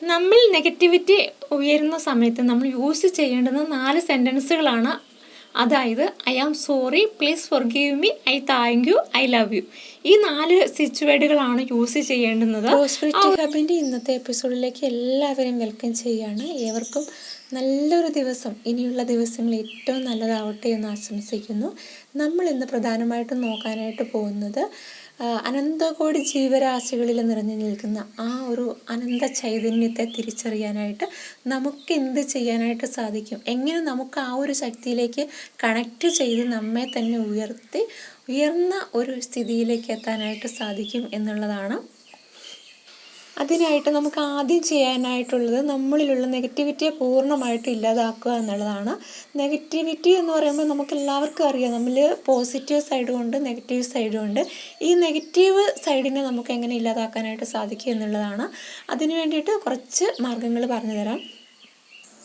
നമ്മൾ നെഗറ്റിവിറ്റി ഉയരുന്ന സമയത്ത് നമ്മൾ യൂസ് ചെയ്യേണ്ടുന്ന നാല് സെന്റൻസുകളാണ് അതായത് I am sorry please forgive me I thank you I love you ഈ നാല് സിറ്റുവേഡുകളാണ് യൂസ് ചെയ്യേണ്ടുന്നത്. ഹബിന്റെ ഇന്നത്തെ എപ്പിസോഡിലേക്ക് എല്ലാവരെയും വെൽക്കം ചെയ്യാണ് ഏവർക്കും നല്ലൊരു ദിവസം ഇനിയുള്ള ദിവസങ്ങൾ ഏറ്റവും നല്ലതാവട്ടെ എന്ന് ആശംസിക്കുന്നു. നമ്മൾ ഇന്ന് പ്രധാനമായിട്ടും നോക്കാനായിട്ട് പോകുന്നത് അനന്തകോടി ജീവരാശികളിൽ നിറഞ്ഞു നിൽക്കുന്ന ആ ഒരു അനന്ത ചൈതന്യത്തെ തിരിച്ചറിയാനായിട്ട് നമുക്ക് എന്ത് ചെയ്യാനായിട്ട് സാധിക്കും? എങ്ങനെ നമുക്ക് ആ ഒരു ശക്തിയിലേക്ക് കണക്റ്റ് ചെയ്ത് നമ്മെ തന്നെ ഉയർത്തി ഉയർന്ന ഒരു സ്ഥിതിയിലേക്ക് എത്താനായിട്ട് സാധിക്കും എന്നുള്ളതാണ് അതിനായിട്ട് നമുക്ക് ആദ്യം ചെയ്യാനായിട്ടുള്ളത് നമ്മളിലുള്ള നെഗറ്റിവിറ്റിയെ പൂർണമായിട്ട് ഇല്ലാതാക്കുക എന്നുള്ളതാണ്. നെഗറ്റിവിറ്റി എന്ന് പറയുമ്പോൾ നമുക്ക് എല്ലാവർക്കും അറിയാം. നമ്മൾ പോസിറ്റീവ് സൈഡും ഉണ്ട് നെഗറ്റീവ് സൈഡും ഉണ്ട് ഈ നെഗറ്റീവ് സൈഡിനെ നമുക്ക് എങ്ങനെ ഇല്ലാതാക്കാനായിട്ട് സാധിക്കും എന്നുള്ളതാണ്. അതിന് വേണ്ടിയിട്ട് കുറച്ച് മാർഗങ്ങൾ പറഞ്ഞു തരാം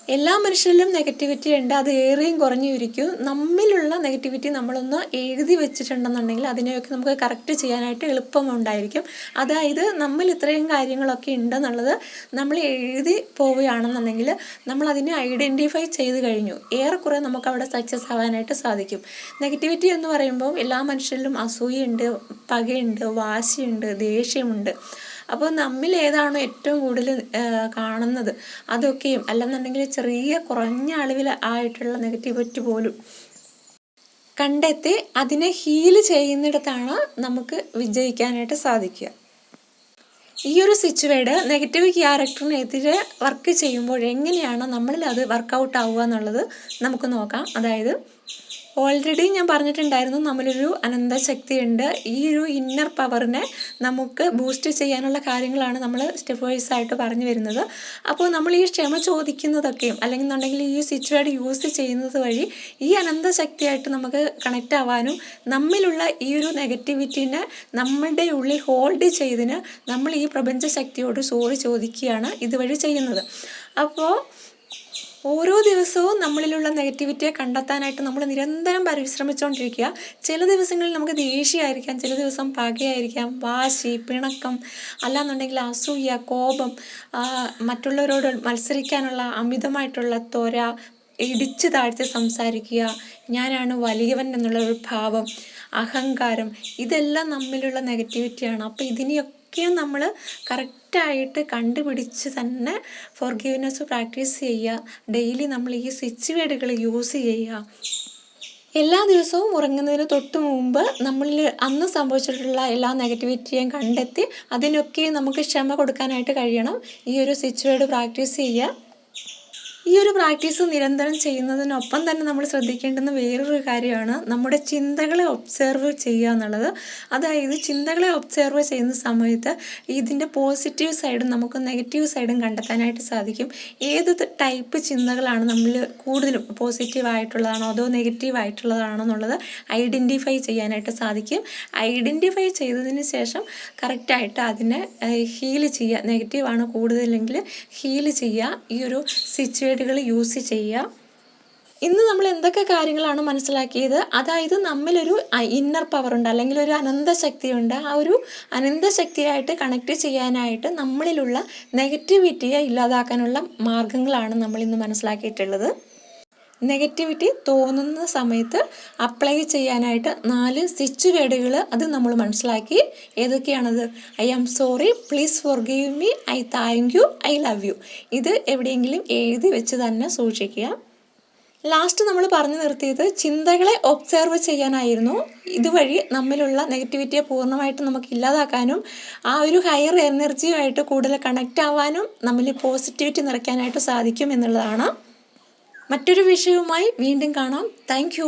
എല്ലാ മനുഷ്യരിലും നെഗറ്റിവിറ്റി ഉണ്ട് അത് ഏറെയും കുറഞ്ഞു ഇരിക്കും നമ്മിലുള്ള നെഗറ്റിവിറ്റി നമ്മളൊന്ന് എഴുതി വെച്ചിട്ടുണ്ടെന്നുണ്ടെങ്കിൽ അതിനെയൊക്കെ നമുക്ക് കറക്റ്റ് ചെയ്യാനായിട്ട് എളുപ്പമുണ്ടായിരിക്കും. അതായത് നമ്മൾ ഇത്രയും കാര്യങ്ങളൊക്കെ ഉണ്ടെന്നുള്ളത് നമ്മൾ എഴുതി പോവുകയാണെന്നുണ്ടെങ്കിൽ നമ്മൾ അതിനെ ഐഡന്റിഫൈ ചെയ്ത് കഴിഞ്ഞു. ഏറെക്കുറെ നമുക്ക് അവിടെ സക്സസ് ആവാനായിട്ട് സാധിക്കും. നെഗറ്റിവിറ്റി എന്ന് പറയുമ്പോൾ എല്ലാ മനുഷ്യരിലും അസൂയുണ്ട് പകയുണ്ട് വാശിയുണ്ട് ദേഷ്യമുണ്ട്. അപ്പോൾ നമ്മിൽ ഏതാണോ ഏറ്റവും കൂടുതൽ കാണുന്നത്. അതൊക്കെയും അല്ലെന്നുണ്ടെങ്കിൽ ചെറിയ കുറഞ്ഞ അളവിൽ ആയിട്ടുള്ള നെഗറ്റിവിറ്റി പോലും കണ്ടെത്തി അതിനെ ഹീൽ ചെയ്യുന്നിടത്താണ് നമുക്ക് വിജയിക്കാനായിട്ട് സാധിക്കുക. ഈ ഒരു സിറ്റുവേഡ് നെഗറ്റീവ് ക്യാരക്ടറിനെതിരെ വർക്ക് ചെയ്യുമ്പോൾ എങ്ങനെയാണ് നമ്മളിൽ അത് വർക്കൗട്ട് ആവുക എന്നുള്ളത് നമുക്ക് നോക്കാം. അതായത് ഓൾറെഡി ഞാൻ പറഞ്ഞിട്ടുണ്ടായിരുന്നു നമ്മളൊരു അനന്ത ശക്തിയുണ്ട് ഈ ഒരു ഇന്നർ പവറിനെ നമുക്ക് ബൂസ്റ്റ് ചെയ്യാനുള്ള കാര്യങ്ങളാണ് നമ്മൾ സ്റ്റെപ്പ് വൈസ് ആയിട്ട് പറഞ്ഞു വരുന്നത്. അപ്പോൾ നമ്മൾ ഈ ക്ഷമ ചോദിക്കുന്നതൊക്കെയും അല്ലെങ്കിൽ എന്നുണ്ടെങ്കിൽ ഈ സിറ്റുവേഡ് യൂസ് ചെയ്യുന്നത് വഴി ഈ അനന്ത ശക്തിയായിട്ട് നമുക്ക് കണക്റ്റ് ആവാനും നമ്മിലുള്ള ഈ ഒരു നെഗറ്റിവിറ്റീനെ നമ്മളുടെ ഉള്ളിൽ ഹോൾഡ് ചെയ്തിന് നമ്മൾ ഈ പ്രപഞ്ച ശക്തിയോട് സോറി ചോദിക്കുകയാണ് ഇതുവഴി ചെയ്യുന്നത്. അപ്പോൾ ഓരോ ദിവസവും നമ്മളിലുള്ള നെഗറ്റിവിറ്റിയെ കണ്ടെത്താനായിട്ട് നമ്മൾ നിരന്തരം പരിശ്രമിച്ചുകൊണ്ടിരിക്കുക ചില ദിവസങ്ങളിൽ നമുക്ക് ദേഷ്യമായിരിക്കാം ചില ദിവസം പകയായിരിക്കാം. വാശി പിണക്കം അല്ലാന്നുണ്ടെങ്കിൽ അസൂയ കോപം മറ്റുള്ളവരോട് മത്സരിക്കാനുള്ള അമിതമായിട്ടുള്ള ത്വര ഇടിച്ചു താഴ്ത്തി സംസാരിക്കുക ഞാനാണ് വലിയവൻ എന്നുള്ള ഒരു ഭാവം അഹങ്കാരം ഇതെല്ലാം നമ്മിലുള്ള നെഗറ്റിവിറ്റിയാണ്. അപ്പോൾ ഇതിനെയൊക്കെയും നമ്മൾ കറക്റ്റായിട്ട് കണ്ടുപിടിച്ച് തന്നെ ഫോർഗീവ്നെസ് പ്രാക്ടീസ് ചെയ്യുക. ഡെയിലി നമ്മൾ ഈ സ്വിച്ച് വേഡുകൾ യൂസ് ചെയ്യുക. എല്ലാ ദിവസവും ഉറങ്ങുന്നതിന് തൊട്ട് മുമ്പ് നമ്മളിൽ അന്ന് സംഭവിച്ചിട്ടുള്ള എല്ലാ നെഗറ്റിവിറ്റിയും കണ്ടെത്തി അതിനൊക്കെ നമുക്ക് ക്ഷമ കൊടുക്കാനായിട്ട് കഴിയണം. ഈ ഒരു സ്വിച്ച് വേർഡ് പ്രാക്ടീസ് ചെയ്യുക. ഈ ഒരു പ്രാക്ടീസ് നിരന്തരം ചെയ്യുന്നതിനൊപ്പം തന്നെ നമ്മൾ ശ്രദ്ധിക്കേണ്ടുന്ന വേറൊരു കാര്യമാണ് നമ്മുടെ ചിന്തകളെ ഒബ്സർവ് ചെയ്യുക എന്നുള്ളത്. അതായത് ചിന്തകളെ ഒബ്സർവ് ചെയ്യുന്ന സമയത്ത് ഇതിന്റെ പോസിറ്റീവ് സൈഡും നമുക്ക് നെഗറ്റീവ് സൈഡും കണ്ടെത്താനായിട്ട് സാധിക്കും. ഏത് ടൈപ്പ് ചിന്തകളാണ് നമ്മൾ കൂടുതലും പോസിറ്റീവ് ആയിട്ടുള്ളതാണോ അതോ നെഗറ്റീവ് ആയിട്ടുള്ളതാണോ എന്നുള്ളത് ഐഡന്റിഫൈ ചെയ്യാനായിട്ട് സാധിക്കും. ഐഡന്റിഫൈ ചെയ്തതിന് ശേഷം കറക്റ്റായിട്ട് അതിനെ ഹീൽ ചെയ്യുക. നെഗറ്റീവാണ് കൂടുതലെങ്കിൽ ഹീൽ ചെയ്യുക. ഈ ഒരു സിറ്റുവേറ്റുകൾ യൂസ് ചെയ്യുക ഇന്ന് നമ്മൾ എന്തൊക്കെ കാര്യങ്ങളാണ് മനസ്സിലാക്കിയത്? അതായത് നമ്മിലൊരു ഇന്നർ പവർ ഉണ്ട് അല്ലെങ്കിൽ ഒരു അനന്ത ശക്തിയുണ്ട്. ആ ഒരു അനന്ത ശക്തിയായിട്ട് കണക്ട് ചെയ്യാനായിട്ട് നമ്മളിലുള്ള നെഗറ്റിവിറ്റിയെ ഇല്ലാതാക്കാനുള്ള മാർഗങ്ങളാണ് നമ്മൾ ഇന്ന് മനസ്സിലാക്കിയിട്ടുള്ളത്. നെഗറ്റിവിറ്റി തോന്നുന്ന സമയത്ത് അപ്ലൈ ചെയ്യാനായിട്ട് നാല് സ്വിച്ച് വേർഡുകൾ അത് നമ്മൾ മനസ്സിലാക്കി. ഏതൊക്കെയാണത്? I am sorry please forgive me I thank you I love you ഇത് എവിടെയെങ്കിലും എഴുതി വെച്ച് തന്നെ സൂക്ഷിക്കുക. ലാസ്റ്റ് നമ്മൾ പറഞ്ഞു നിർത്തിയത് ചിന്തകളെ ഒബ്സർവ് ചെയ്യാനായിരുന്നു. ഇതുവഴി നമ്മിലുള്ള നെഗറ്റിവിറ്റിയെ പൂർണമായിട്ട് നമുക്ക് ഇല്ലാതാക്കാനും ആ ഒരു ഹയർ എനർജിയുമായിട്ട് കൂടുതൽ കണക്റ്റ് ആവാനും നമ്മിൽ പോസിറ്റിവിറ്റി നിറയ്ക്കാനായിട്ട് സാധിക്കും എന്നുള്ളതാണ്. മറ്റൊരു വിഷയവുമായി വീണ്ടും കാണാം. Thank you